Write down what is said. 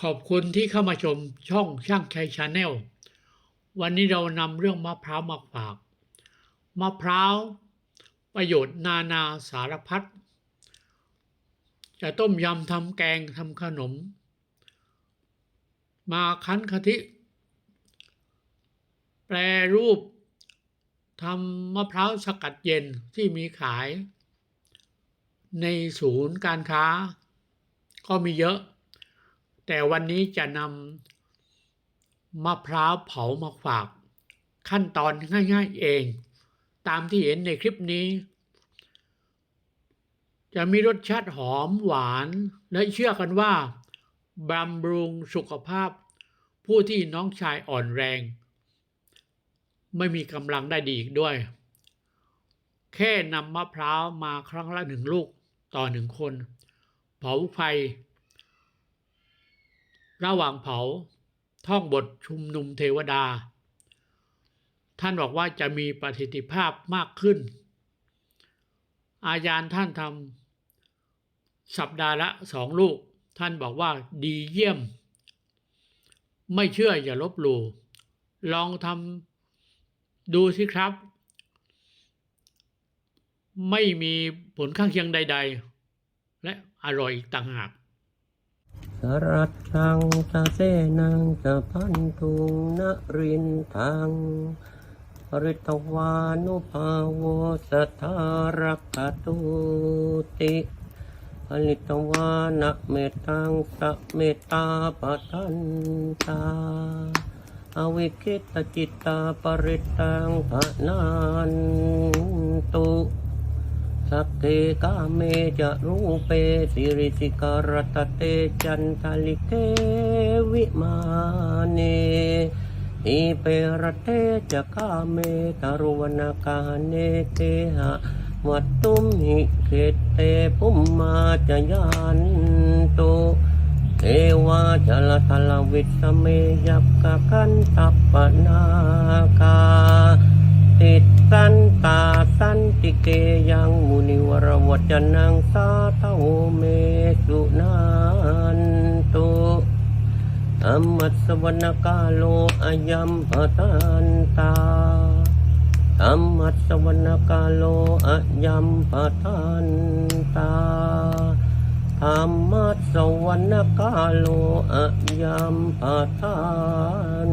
ขอบคุณที่เข้ามาชมช่องช่างชัยชาแนล วันนี้เรานำเรื่องมะพร้าวมาฝาก มะพร้าวประโยชน์นานาสารพัด จะต้มยำทำแกงทำขนม มาคั้นกะทิ แปรรูปทำมะพร้าวสกัดเย็นที่มีขาย ในศูนย์การค้า ก็มีเยอะ แต่วันนี้จะนำมะพร้าวเผามาฝาก ขั้นตอนง่ายๆเอง ตามที่เห็นในคลิปนี้ จะมีรสชาติหอมหวานและเชื่อกันว่าบำรุงสุขภาพ ผู้ที่น้องชายอ่อนแรง ไม่มีกำลังได้ดีอีกด้วย แค่นำมะพร้าวมาครั้งละหนึ่งลูกต่อหนึ่งคน เผาไฟ ระหว่างเผาท่องบทชุมนุมเทวดา ท่านบอกว่าจะมีประสิทธิภาพมากขึ้น อาจารย์ท่านทำสัปดาห์ละสองลูก ท่านบอกว่าดีเยี่ยม ไม่เชื่ออย่าลบหลู่ลองทำดูสิครับ ไม่มีผลข้างเคียงใด ๆ และอร่อยอีกต่างหาก รัตชังตะเสนังจะพันทุงนรินทังปริตวานุภาโวสัทารคตุติผลิตวานะเมตังสะเมตตาปะทันตาอวิคิตจิตตาปริตังพนันตุ สักเกกาเมจะรูเปสิริสิการตเตจันทลิเกวิมาเนอิเปรเตจะกาเมตารุวนากาเนเตหะวัตตุมหิเขตเตภุมมาจะยันตุเทวาจลทลวิสเมยับกะกันตัปปนาคา เกยังมุนิวรวัจนังสาเทาเมสุนันตุธรรมัสวรกาโลอายัมปทานตาธรรมัสวรกาโลอายัมปทานตาธรรมัสวรกาโลอายัมปทาน